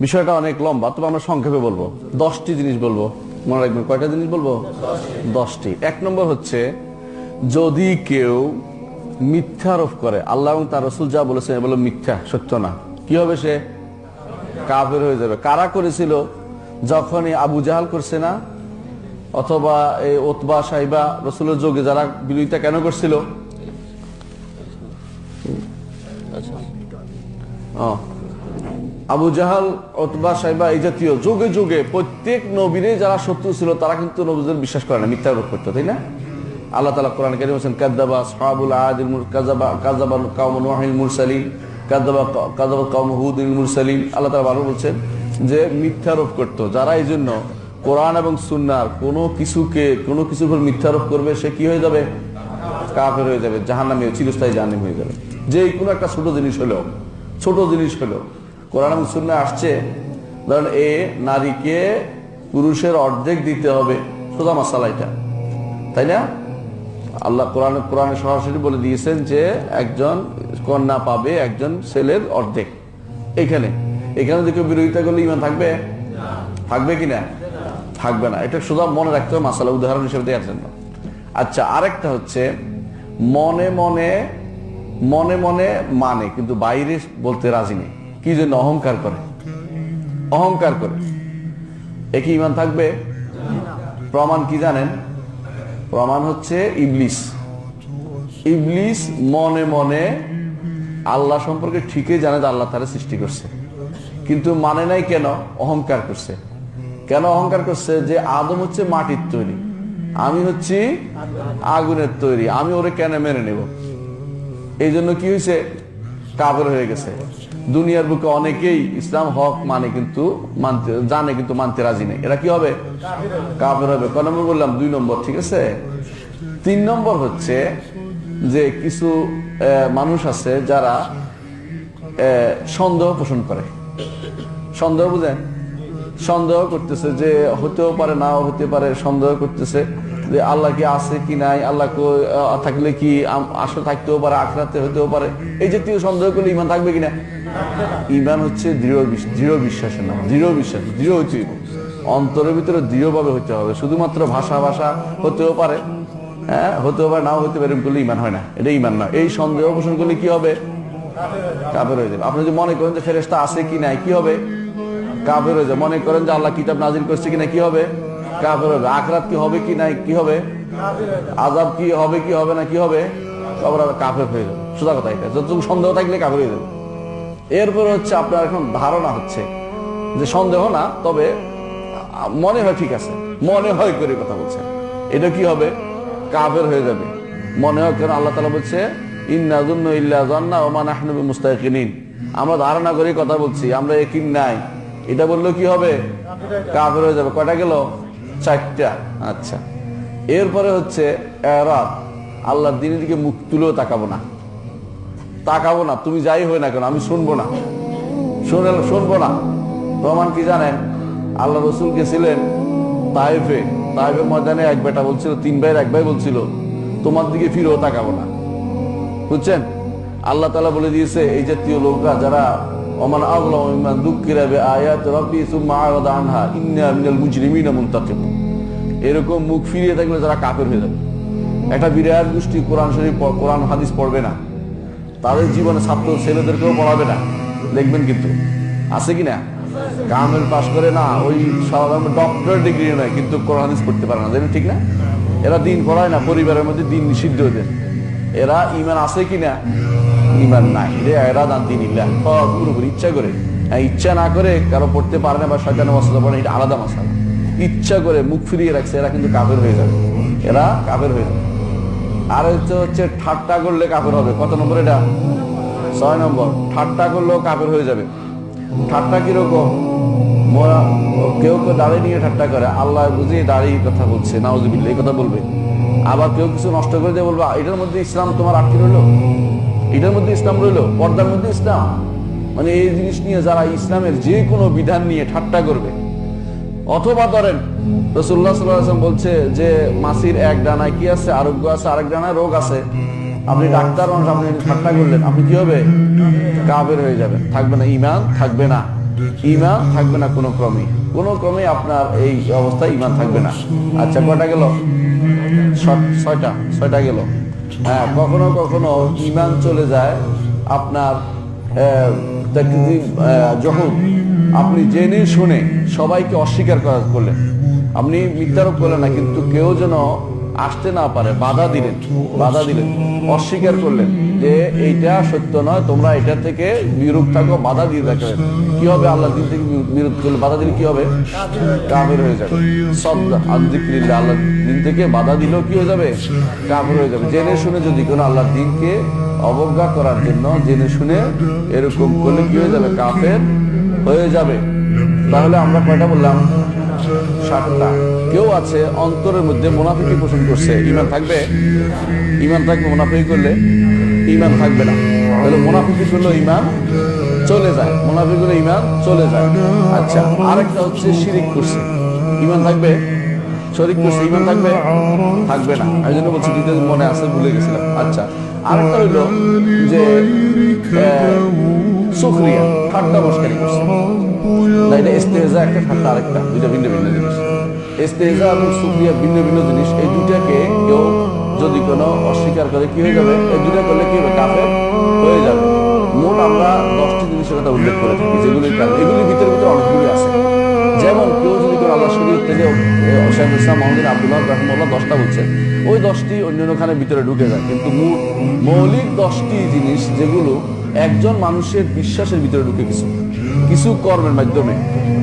বিষয়টা অনেক লম্বা, তবে আমরা সংক্ষেপে বলব। দশটি জিনিস বলব। মনে রাখবেন, কয়টা জিনিস বলব? দশটি। এক নম্বর হচ্ছে, যদি কেউ মিথ্যা আরোপ করে, আল্লাহ এবং তার রসুল যা বলেছে বলো মিথ্যা, সত্য না। কি হবে সে? কাফের হয়ে যাবে। কারা করেছিল? যখনই আবু জাহাল করছে না, অথবা এই ওতবা সাইবা রসুলের যোগে যারা বিরোধিতা কেন করছিল? ও। আবু জাহাল অতবা সাইবা এই জাতীয় যুগে যুগে প্রত্যেক নবীরে যারা শত্রু ছিল, তারা কিন্তু নবীদের বিশ্বাস করে না, মিথ্যা আরোপ করতো, তাই না? আল্লাহ তালা কোরআন কারিম হোসেন কাদ্দাবা সাহাবুল আদিল কাজাবা কাজাবা কাউম নোয়াহিল মুরসালিম কাদ্দাবা কাজাবা কাউম হুদিল আল্লাহ তালা ভালো বলছেন যে মিথ্যা আরোপ করতো, যারা এই জন্য কোরআন এবং সুন্নার কোনো কিছুকে, কোনো কিছুর মিথ্যা আরোপ করবে, সে কি হয়ে যাবে? কাফের হয়ে যাবে, জাহান্নামী চিরস্থায়ী জাহান্নামী হয়ে যাবে। যে কোনো একটা ছোট জিনিস হলো ছোট জিনিস হলো কোরআন সুন্না আসছে, ধরেন এ নারীকে পুরুষের অর্ধেক দিতে হবে, সোজা মশালা এটা। তাই না? আল্লাহ কোরআন, কোরআনে সরাসরি বলে দিয়েছেন যে একজন কন্যা পাবে একজন ছেলের অর্ধেক। এখানে এখানে যদি কেউ বিরোধিতা করলে ইমান থাকবে? থাকবে কি না? থাকবে না। এটা সোজা মনে রাখতে হবে মাসালা উদাহরণ হিসেবে দেওয়ার জন্য। আচ্ছা আরেকটা হচ্ছে, মনে মনে মনে মনে মানে কিন্তু বাইরে বলতে রাজি নেই। কি জন্য অহংকার করে? অহংকার করে। একই ইমান থাকবে? প্রমাণ কি জানেন? প্রমাণ হচ্ছে ইবলিস। ইবলিস মনে মনে আল্লাহ সম্পর্কে ঠিকই জানে আল্লাহ তারা সৃষ্টি করছে। কিন্তু মানে নাই কেন? অহংকার করছে। কেন অহংকার করছে? যে আদম হচ্ছে মাটির তৈরি, আমি হচ্ছি আগুনের তৈরি, আমি ওরে কেন মেনে নেব? এই জন্য কি হয়েছে কাবের হয়ে গেছে। দুনিয়ার বুকে অনেকেই ইসলাম হক মানে কিন্তু মানতে, জানে কিন্তু মানতে রাজি নেই। এরা কি হবে? কাবের হবে। ক বললাম? দুই নম্বর, ঠিক আছে? তিন নম্বর হচ্ছে যে কিছু মানুষ আছে যারা সন্দেহ পোষণ করে। সন্দেহ বুঝেন? সন্দেহ করতেছে যে হতেও পারে, নাও হতে পারে, সন্দেহ করতেছে। যে আল্লাহ কি আছে কি নাই, আল্লাহ থাকলে কি আসলে থাকতেও পারে, আখরাতে হতেও পারে, এই জাতীয় সন্দেহ করলে ইমান থাকবে কিনা? ইমান হচ্ছে দৃঢ় দৃঢ় বিশ্বাসের নাম, দৃঢ় বিশ্বাস, দৃঢ় হচ্ছে। অন্তরের ভিতরে দৃঢ়ভাবে হতে হবে, শুধুমাত্র ভাষা ভাষা হতেও পারে হ্যাঁ হতেও পারে, নাও হতে পারে করলে ইমান হয় না, এটা ইমান না এই সন্দেহ পোষণ করলে কি হবে? কাপের হয়ে যাবে। আপনি যদি মনে করেন যে ফেরেস্তা আছে কি নাই, কি হবে? কাপের হয়ে যাবে। মনে করেন যে আল্লাহ কিতাব নাজিল করছে কিনা, কি হবে? কাফের হবে আখরাত কি হবে কি নাই, কি হবে? আজাব কি হবে কি হবে না, কি হবে? কাফের হয়ে যাবে। সোজা কথা যতটুকু সন্দেহ থাকলে কাফের হয়ে যাবে। হচ্ছে আপনার এখন ধারণা হচ্ছে যে সন্দেহ না, তবে মনে হয় ঠিক আছে। মনে হয় করে কথা বলছে। এটা কি হবে? কাফের হয়ে যাবে। মনে হয় কেন? আল্লাহ তালা বলছে আমরা ধারণা করে কথা বলছি, আমরা নাই। এটা বললেও কি হবে? কাফের হয়ে যাবে। কয়টা গেল? চারটা। আচ্ছা। এরপরে হচ্ছে এরাত আল্লাহর দিনের দিকে মুখ তুলেও তাকাবো না। তাকাবো না তুমি যাই হই না কেন আমি শুনব না। শুনে শুনব না। প্রমাণ কি জানেন? আল্লাহ রসুল গেছিলেন তাইফে। তাইফের ময়দানে এক বেটা বলছিল তিন ভাইয়ের এক ভাই বলছিল তোমার দিকে ফিরেও তাকাবো না। বুঝছেন? আল্লাহ তালা বলে দিয়েছে এই জাতীয় লোকরা যারা ওমান আযলামু মিম্মান দুক্কিরা বিআয়াতি রাব্বি সুম্মা আরাদা আনহা ইন্না মিনাল মুজরিমিনা মুনতাকিমুন এরকম মুখ ফিরিয়ে থাকলে যারা কাফের হয়ে যাবে। একটা বিরাট গোষ্ঠী কোরআন শরীফ কোরআন হাদিস পড়বে না। তাদের জীবনে ছাত্র ছেলেদেরকেও পড়াবে না। দেখবেন কিন্তু। আছে কি না? কামেল পাস করে না, ওই সাধারণ ডক্টর ডিগ্রি নয়, কিন্তু কোরআন হাদিস পড়তে পারে না। ঠিক না? এরা দিন পড়ায় না, পরিবারের মধ্যে দিন নিষিদ্ধ যায়। এরা ইমান আছে কি না? ইমান নাই রে এরা দান দিন ইল্লা সব পুরোপুরি ইচ্ছা করে হ্যাঁ, ইচ্ছা না করে কারও পড়তে পারে না বা শয়তানের মশলা পড়ে এটা আলাদা মশলা। ইচ্ছা করে মুখ ফিরিয়ে রাখছে এরা কিন্তু কাফের হয়ে যাবে। এরা কাফের হয়ে যাবে। আর হচ্ছে হচ্ছে ঠাট্টা করলে কাফের হবে। কত নম্বর এটা? ছয় নম্বর। ঠাট্টা করলেও কাফের হয়ে যাবে। ঠাট্টা কীরকম? মোরা কেউ কেউ দাঁড়িয়ে নিয়ে ঠাট্টা করে। আল্লাহ বুঝিয়ে দাঁড়িয়ে কথা বলছে নাউজুবিল্লাহ এই কথা বলবে। আবার কেউ কিছু নষ্ট করে দিয়ে বলবে এটার মধ্যে ইসলাম তোমার আটকে রইল? এটার মধ্যে ইসলাম রইল, পর্দার মধ্যে ইসলাম। মানে এই জিনিস নিয়ে যারা ইসলামের যে কোনো বিধান নিয়ে ঠাট্টা করবে। অথবা ধরেন রসুল্লাহ সাল্লাম বলছে যে, মাসির এক ডানায় কি আছে, আরোগ্য আছে, আরেক ডানায় রোগ আছে। আপনি ডাক্তার মানুষ আপনি ঠাট্টা করলেন, আপনি কি হবে? কাবের হয়ে যাবেন। থাকবে না ইমান থাকবে না ইমান থাকবে না কোনো ক্রমে। কোনো ক্রমে আপনার এই অবস্থায় ইমান থাকবে না। আচ্ছা কয়টা গেল? ছয়টা ছয়টা গেল। হ্যাঁ কখনো কখনো ইমান চলে যায় আপনার যখন আপনি জেনে শুনে সবাইকে অস্বীকার করা করলেন আপনি মিথ্যারোপ করলেন না, কিন্তু কেউ যেন আসতে না পারে, বাধা দিলেন বাধা দিলেন। অস্বীকার করলেন যে এইটা সত্য নয়, তোমরা এটা থেকে বিরূপ থাকো, বাধা দিয়ে থাকবে কি হবে আল্লাহ দিন থেকে বিরোধ করলে বাধা দিলে কি হবে? কাফের হয়ে যাবে। সব আন্দিক্রিল্লা আল্লাহ দিন থেকে বাধা দিলেও কি হয়ে যাবে? কামের হয়ে যাবে। জেনে শুনে যদি কোনো আল্লাহ দিনকে অবজ্ঞা করার জন্য জেনে শুনে এরকম করলে কি হয়ে যাবে? কাফের হয়ে যাবে। তাহলে আমরা কয়টা বললাম? সাতটা। কেউ আছে, অন্তরের মধ্যে মোনাফিকি পোষণ করছে ইমান থাকবে? ইমান থাকবে, মোনাফিকি করলে ইমান থাকবে না। তাহলে মোনাফিকি করলে ইমান চলে যায়, মোনাফিকি করলে ইমান চলে যায়। আচ্ছা আরেকটা হচ্ছে শিরিক করছে। ইমান থাকবে? শরিক করছে ইমান থাকবে? থাকবে না। এই জন্য বলছি দ্বিতীয় মনে আছে, ভুলে গেছিলাম। আচ্ছা আরেকটা হইল যে সুখরিয়া, ঠাট্টা মস্কারি করছে। না এটা একটা ঠাট্টা আরেকটা, দুইটা ভিন্ন ভিন্ন জিনিস। এবং সুক্রিয়া ভিন্ন ভিন্ন জিনিস, এই দুইটাকে কেউ যদি কোনো অস্বীকার করে, কি হয়ে যাবে? এই দুইটা করলে কি হবে? হয়ে যাবে। মোট আমরা দশটি জিনিসের কথা উল্লেখ করে থাকি এগুলির ভিতরে ভিতরে অনেকগুলি আছে। যেমন কেউ যদি কোনো আল্লাহ শরীর থেকে ইসলাম মোহাম্মদ আব্দুল্লাহ রহমুল্লাহ দশটা বলছে, ওই দশটি অন্য খানে ভিতরে ঢুকে যায়। কিন্তু মৌলিক দশটি জিনিস যেগুলো একজন মানুষের বিশ্বাসের ভিতরে ঢুকে কিছু কিছু কর্মের মাধ্যমে,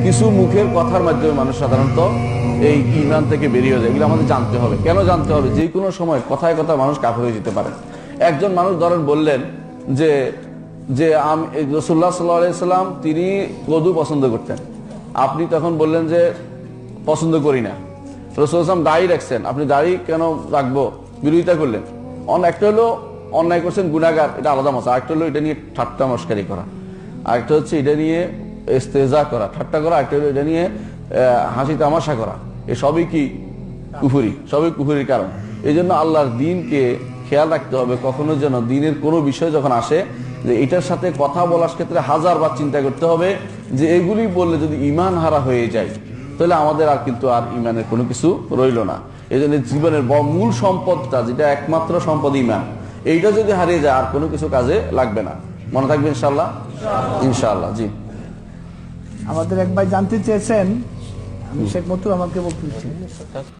কিছু মুখের কথার মাধ্যমে মানুষ সাধারণত এই ইমান থেকে বেরিয়ে যায়, এগুলো আমাদের জানতে হবে। কেন জানতে হবে? যে কোনো সময় কথায় কথা মানুষ কাফের হয়ে যেতে পারে। একজন মানুষ ধরেন বললেন যে যে আমি রসুল্লাহ সাল্লাহ সাল্লাম, তিনি কদু পছন্দ করতেন। আপনি তখন বললেন যে, পছন্দ করি না। রসুল আসলাম দাড়ি রাখছেন। আপনি দাড়ি কেন রাখব? বিরোধিতা করলেন। অন, একটা হলো অন্যায় করছেন গুণাগার এটা আলাদা মশা আরেকটা হলো এটা নিয়ে ঠাট্টা মস্কারি করা। আরেকটা হচ্ছে এটা নিয়ে ইস্তেজা করা। ঠাট্টা করা, আরেকটা হলো এটা নিয়ে হাসি তামাশা করা, এ সবই কি কুফুরি? সবই কুফুরির কারণ। এই জন্য আল্লাহর দিনকে খেয়াল রাখতে হবে কখনো যেন দিনের কোনো বিষয় যখন আসে, যে এটার সাথে কথা বলার ক্ষেত্রে হাজার বার চিন্তা করতে হবে, যে এগুলি বললে যদি ইমান হারা হয়ে যায়, তাহলে আমাদের আর কিন্তু আর ইমানের কোনো কিছু রইল না। এই জন্য জীবনের মূল সম্পদটা, যেটা একমাত্র সম্পদ ইমান, এইটা যদি হারিয়ে যায়, আর কোনো কিছু কাজে লাগবে না। মনে থাকবে ইনশাল্লাহ ইনশাল্লাহ জি। আমাদের এক ভাই জানতে চেয়েছেন আমি শেখ মতো আমাকে বলতে